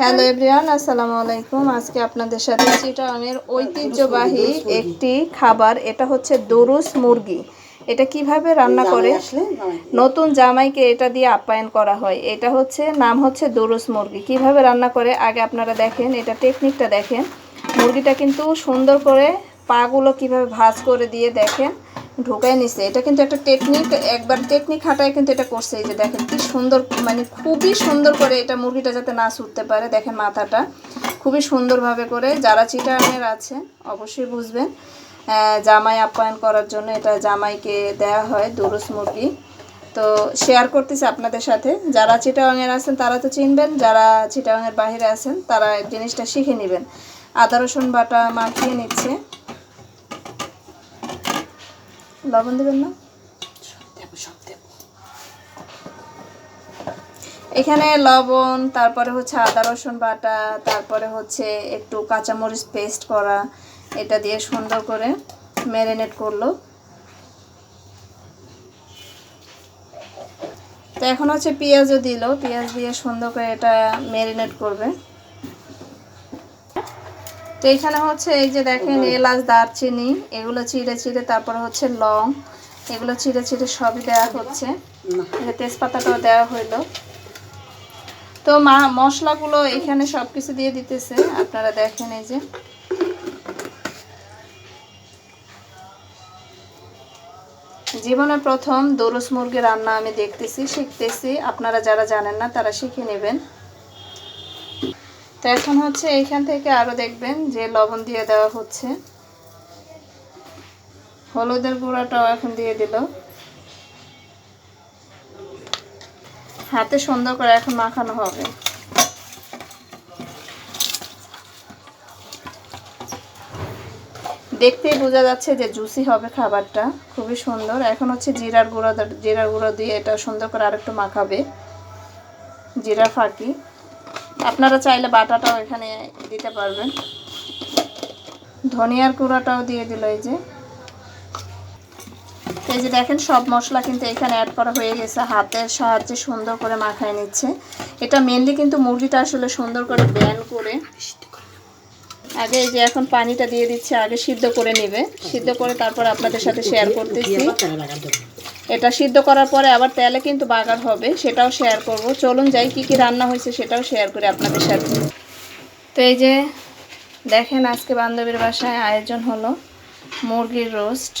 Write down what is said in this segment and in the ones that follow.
Hello everyone আসসালামু আলাইকুম। আজকে আপনাদের সাথে চিটাগাংয়ের ঐতিহ্যবাহী একটি খাবার, এটা হচ্ছে দরুস মুরগি। এটা কীভাবে রান্না করে? নতুন জামাইকে এটা দিয়ে আপ্যায়ন করা হয়। এটা হচ্ছে, নাম হচ্ছে দরুস মুরগি। কীভাবে রান্না করে? আগে আপনারা দেখেন, এটা টেকনিকটা দেখেন। মুরগিটা কিন্তু সুন্দর করে পাগুলো কীভাবে ভাজ করে দিয়ে দেখেন। ঢুকাই নিছে। এটা কিন্তু একটা টেকনিক একবার টেকনিক হাঁটায় কিন্তু এটা করছে। এই যে দেখেন কি সুন্দর মানে খুবই সুন্দর করে এটা মুরগিটা যাতে না ছুটতে পারে, দেখেন মাথাটা। খুবই সুন্দরভাবে করে, যারা চিটাগাংয়ের আছে, অবশ্যই বুঝবেন জামাই আপ্যায়ন করার জন্য এটা জামাইকে দেয়া হয়, দুরুস মুরগি। তো শেয়ার করতেছি আপনাদের সাথে। যারা চিটাগাংয়ের আছেন, তারা তো চিনবেন, যারা চিটাগাংয়ের বাইরে আছেন, তারা জিনিসটা শিখে নেবেন। আদা, রসুন বাটা মাখিয়ে নিচ্ছে। লবণ দেবেন না? এখানে লবণ তারপরে হচ্ছে আদা রসুন বাটা তারপরে হচ্ছে একটু কাঁচামরিচ পেস্ট করা এটা দিয়ে সুন্দর করে ম্যারিনেট করল। তো এখন হচ্ছে পেঁয়াজও দিল পেঁয়াজ দিয়ে সুন্দর করে এটা ম্যারিনেট করবে। তো এখানে হচ্ছে এই যে দেখেন এলাচ দারচিনি এগুলো চিড়ে চিড়ে তারপর হচ্ছে লং এগুলো চিড়ে চিড়ে সবই দেওয়া হচ্ছে। তেজপাতাটাও দেওয়া হইল। তো মা মশলাগুলো এখানে সব কিছু দিয়ে দিতেছে আপনারা দেখেন এই যে। জীবনে প্রথম দরুস মুরগি রান্না আমি দেখতেছি শিখতেছি আপনারা যারা জানেন না তারা শিখে নেবেন। তো এখন হচ্ছে এইখান থেকে আরও দেখবেন যে লবণ দিয়ে দেওয়া হচ্ছে। হলুদের গুঁড়াটাও এখন দিয়ে দিল। হাতে সুন্দর করে এখন মাখানো হবে। দেখতেই বোঝা যাচ্ছে যে জুসি হবে খাবারটা, খুবই সুন্দর। এখন হচ্ছে জিরার গুঁড়ো জিরার গুঁড়ো দিয়ে এটা সুন্দর করে আরেকটু মাখাবে। জিরা ফাঁকি। আপনারা চাইলে বাটাটাও এখানে দিতে পারবেন। ধনিয়ার কুড়াটাও দিয়ে দিল এই যে। এই যে দেখেন, সব মশলা কিন্তু এখানে অ্যাড করা হয়ে গেছে, হাতের সাহায্যে সুন্দর করে মাখায় নিচ্ছে। এটা মেনলি কিন্তু মুরগিটা আসলে সুন্দর করে ব্যান করে আগে এই যে এখন পানিটা দিয়ে দিচ্ছে, আগে সিদ্ধ করে নেবে। সিদ্ধ করে তারপর আপনাদের সাথে শেয়ার করতেছি। এটা সিদ্ধ করার পরে আবার তেলে কিন্তু বাগার হবে, সেটাও শেয়ার করব। চলুন যাই, কি কি রান্না হয়েছে সেটাও শেয়ার করি আপনাদের সাথে। তো এই যে, দেখেন আজকে বান্ধবীর বাসায় আয়োজন হলো মুরগির রোস্ট।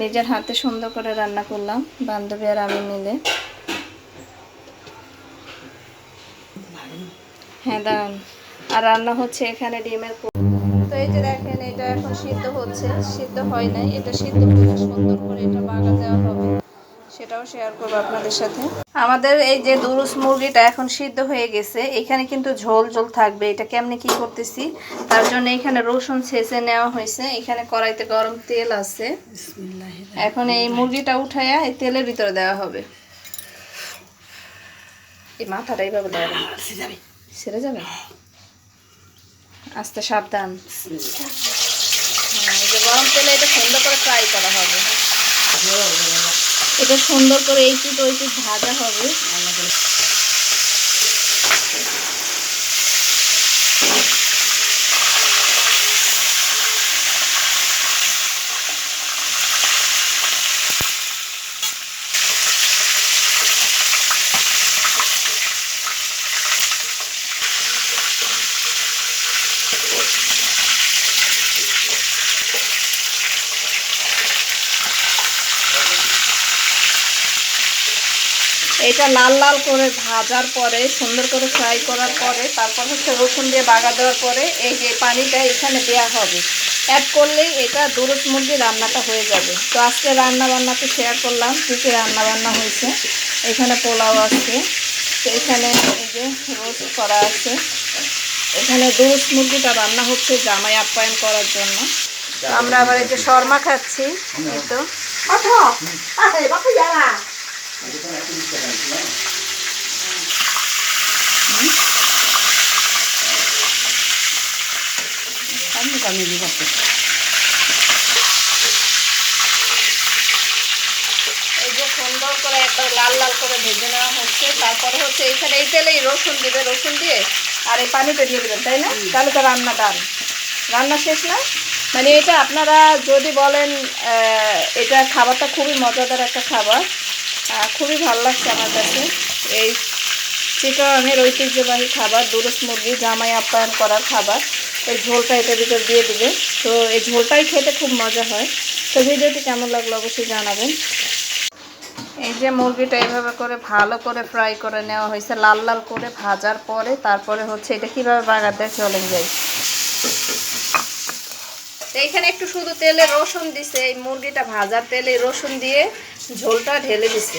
নিজের হাতে সুন্দর করে রান্না করলাম, বান্ধবী আর আমি মিলে। হ্যাঁ দাঁড়ান। আর রান্না হচ্ছে এখানে ডিমের এই যে দেখেন এটা এখন সিদ্ধ হচ্ছে সিদ্ধ হয় নাই। এটা সিদ্ধ করে সুন্দর করে এটা বাগা দেওয়া হবে। সেটাও শেয়ার করব আপনাদের সাথে। আমাদের এই যে দুরুস মুরগিটা এখন সিদ্ধ হয়ে গেছে। এখানে কিন্তু ঝোল ঝোল থাকবে। এটা কেমনে কি করতেছি? তার জন্য এখানে রসুন ছেঁচে নেওয়া হয়েছে। এখানে কড়াইতে গরম তেল আছে। এখন এই মুরগিটা উঠাইয়া এই তেলের ভিতরে দেওয়া হবে। এই মাথাটা এইভাবে দেওয়া। ছেড়ে যাবে? আস্তে সাবধান। যে গরম তেলে এটা সুন্দর করে ফ্রাই করা হবে। এটা সুন্দর করে এই পিঠ ওই পিঠ ভাজা হবে। এটা লাল লাল করে ভাজার পরে, সুন্দর করে ফ্রাই করার পরে, তারপর হচ্ছে রসুন দিয়ে বাগা দেওয়ার পরে এই যে পানিটা এখানে দেওয়া হবে। অ্যাড করলেই এটা দুরুস মুরগি রান্নাটা হয়ে যাবে। তো আজকে রান্না বান্নাতে শেয়ার করলাম, কী কী রান্না বান্না হয়েছে। এখানে পোলাও আছে, তো এখানে এই যে রোস্ট করা আছে। এখানে দুরুস মুরগিটা রান্না হচ্ছে জামাই আপ্যায়ন করার জন্য। আমরা আবার এই যে শর্মা খাচ্ছি, এই তো। এই যে সুন্দর করে একবার লাল লাল করে ভেজে নেওয়া হচ্ছে তারপরে হচ্ছে এইখানে এই তেলেই রসুন দিবে রসুন দিয়ে আর এই পানিটা দিয়ে দেবেন তাই না? তাহলে তো রান্না ডান। রান্না শেষ না? মানে এটা আপনারা যদি বলেন এটা খাবারটা খুবই মজাদার একটা খাবার। খুবই ভালো লাগছে আমার কাছে। এই চিটাগাঙের ঐতিহ্যবাহী খাবার দুরুস মুরগি জামাই আপ্যায়ন করার খাবার। এই ঝোলটা এটার ভিতর দিয়ে দিবে। তো এই ঝোলটাই খেতে খুব মজা হয়। তো ভিডিওটি কেমন লাগল অবশ্যই জানাবেন। এই যে মুরগিটা এইভাবে করে ভালো করে ফ্রাই করে নেওয়া হয়েছে, লাল লাল করে ভাজার পরে তারপরে হচ্ছে এটা কীভাবে দেয় চলে তো এইখানে একটু শুধু তেলে রসুন দিছে, এই মুরগিটা ভাজার তেলে রসুন দিয়ে ঝোলটা ঢেলে দিছে